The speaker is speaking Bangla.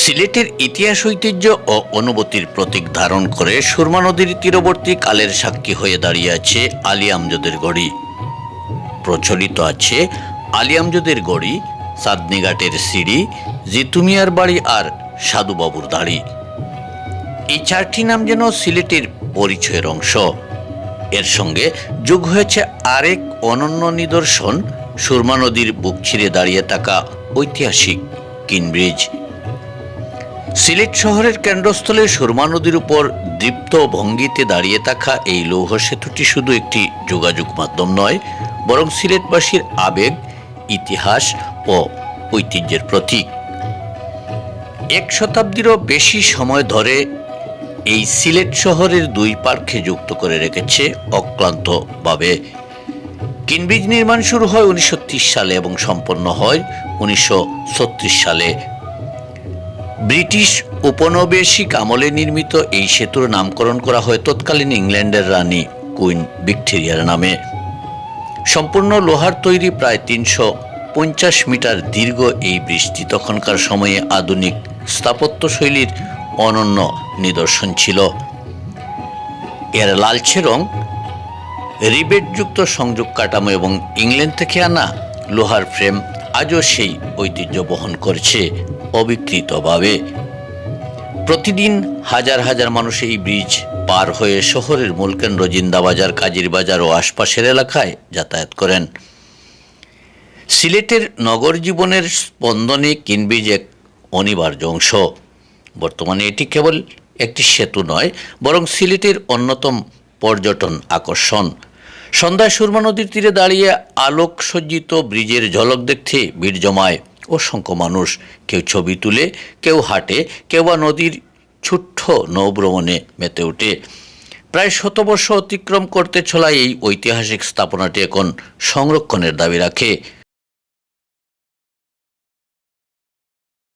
সিলেটের ইতিহাস, ঐতিহ্য ও অনুভূতির প্রতীক ধারণ করে সুরমা নদীর তীরবর্তী কালের সাক্ষী হয়ে দাঁড়িয়ে আছে আলী আমজদের গড়ি। প্রচলিত আছে আলী আমজদের গড়ি চাঁদনিঘাটের সিঁড়ি, জিতুমিয়ার বাড়ি আর সাধুবাবুর দাড়ি। এই চারটি নাম যেন সিলেটের পরিচয়ের অংশ। এর সঙ্গে যোগ হয়েছে আরেক অনন্য নিদর্শন, সুরমা নদীর বুক ছিঁড়ে দাঁড়িয়ে থাকা ঐতিহাসিক কিনব্রিজ। সিলেট শহরের কেন্দ্রস্থলে সুরমা নদীর উপর দীপ্ত ভঙ্গিতে দাঁড়িয়ে থাকা এই লৌহ সেতুটি শুধু একটি যোগাযোগ মাধ্যম নয়, বরং সিলেটবাসীর আবেগ, ইতিহাস ও ঐতিহ্যের প্রতীক। এক শতাব্দীরও বেশি সময় ধরে এই সিলেট শহরের দুই পার্কে যুক্ত করে রেখেছে অক্লান্তভাবে। কিনব্রিজ নির্মাণ শুরু হয় উনিশশো ত্রিশ সালে এবং সম্পন্ন হয় উনিশশো ছত্রিশ সালে। ব্রিটিশ উপনিবেশিক আমলে নির্মিত এই সেতুর নামকরণ করা হয় তৎকালীন ইংল্যান্ডের রানী কুইন ভিক্টোরিয়ার নামে। সম্পূর্ণ লোহার তৈরি প্রায় তিনশো পঞ্চাশ মিটার দীর্ঘ এই বৃষ্টি তখনকার সময়ে আধুনিক স্থাপত্য শৈলীর অনন্য নিদর্শন ছিল। এর লালচে রং, রিবেটযুক্ত সংযোগ কাঠামো এবং ইংল্যান্ড থেকে আনা লোহার ফ্রেম আজও সেই ঐতিহ্য বহন করছে। অবিকৃতভাবে। প্রতিদিন হাজার হাজার মানুষ এই ব্রিজ পার হয়ে শহরের মূল কেন্দ্র জিন্দাবাজার কাজির বাজার ও আশপাশের এলাকায় যাতায়াত করেন। সিলেটের নগর জীবনের স্পন্দনে কিনব্রিজ এক অনিবার্য অংশ। বর্তমানে এটি কেবল একটি সেতু নয়, বরং সিলেটের অন্যতম পর্যটন আকর্ষণ। সন্ধ্যায় সুরমা নদীর তীরে দাঁড়িয়ে আলোকসজ্জিত ব্রিজের ঝলক দেখতে ভিড় জমায়। অসংখ্য মানুষ। কেউ ছবি তুলে, কেউ হাঁটে, কেউ বা নদীর ছুট্ট নৌভ্রমণে মেতে ওঠে। প্রায় শতবর্ষ অতিক্রম করতে চলা এই ঐতিহাসিক স্থাপনাটি এখন সংরক্ষণের দাবি রাখে।